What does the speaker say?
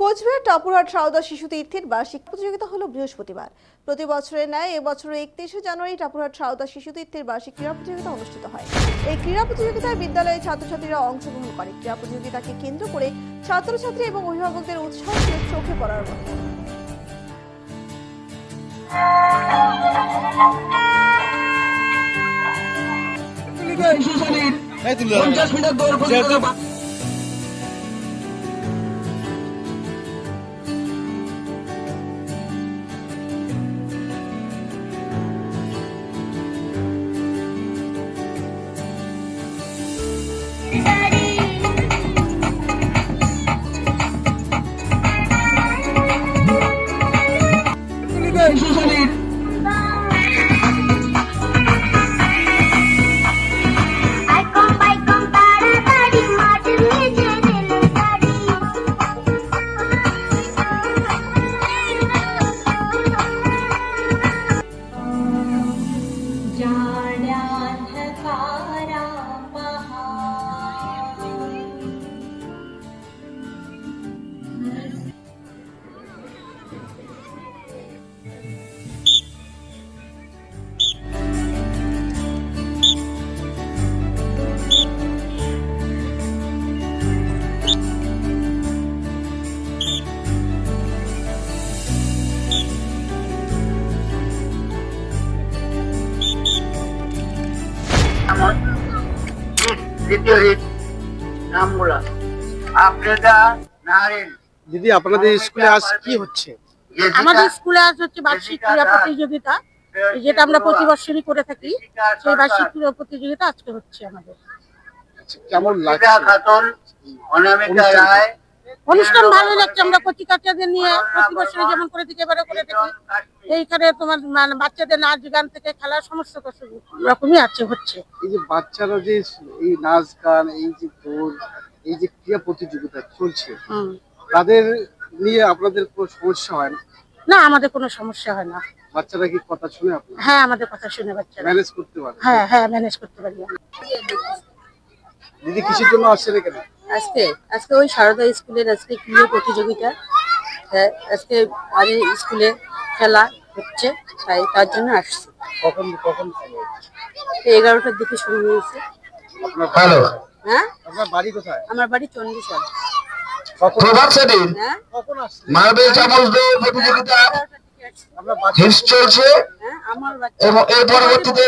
কোচবিহার টাপুরহাট সারদা শিশু তীর্থের বার্ষিক প্রতিযোগিতা হলো বৃহস্পতিবার। প্রতি বছরের ন্যায় এবছর একত্রিশে জানুয়ারি টাপুরহাট সারদা শিশু তীর্থের বার্ষিক ক্রীড়া প্রতিযোগিতা অনুষ্ঠিত হয়। এই ক্রীড়া প্রতিযোগিতায় বিদ্যালয়ের ছাত্রছাত্রীরা অংশগ্রহণ করে। ক্রীড়া প্রতিযোগিতাকে কেন্দ্র করে ছাত্রছাত্রী এবং অভিভাবকদের উৎসাহ চোখে পড়ার মতো। পঞ্চাশ মিটার দৌড় Thank you, Sunil. দ্বিতীয় হিট নামগুলা আফ্রিকা নাহারিন দিদি আপনাদের স্কুলে আজ কি হচ্ছে? আমাদের স্কুলে আজ হচ্ছে বার্ষিক ক্রীড়া প্রতিযোগিতা। যেটা আমরা প্রতি বছরই করে থাকি। সেই বার্ষিক ক্রীড়া প্রতিযোগিতা আজকে হচ্ছে আমাদের। আচ্ছা, কেমন লাগছে? খাতুন অনামিকা রায় অনুষ্ঠান ভালো লাগছে আমরা কচি কাচাদের নিয়ে প্রতি বছরে যেমন করে থেকে এবারে করে থাকি। এইখানে তোমার মানে বাচ্চাদের নাচ গান থেকে খেলা সমস্ত কিছু রকমই আছে হচ্ছে। এই যে বাচ্চারা যে এই নাচ গান এই যে দৌড় এই যে ক্রীড়া প্রতিযোগিতা চলছে। তাদের নিয়ে আপনাদের কোনো সমস্যা হয় না? না আমাদের কোনো সমস্যা হয় না। বাচ্চারা কি কথা শুনে আপনার? হ্যাঁ আমাদের কথা শুনে বাচ্চারা। ম্যানেজ করতে পারে? হ্যাঁ হ্যাঁ ম্যানেজ করতে পারি। দিদি কিসের জন্য আসছেন এখানে? আজকে আজকে ওই সারদা স্কুলের আজকে ক্রীড়া প্রতিযোগিতা। হ্যাঁ আজকে আমাদের স্কুলে খেলা হচ্ছে তাই তার জন্য আসছি। কখন কখন এগারোটার দিকে শুরু হয়েছে। হ্যালো। হ্যাঁ? আপনার বাড়ি কোথায়? আমার বাড়ি চণ্ডীসর কখন? প্রভাত সেদিন। হ্যাঁ? প্রতিযোগিতা হিস চলছে। হ্যাঁ এবং এর পরবর্তীতে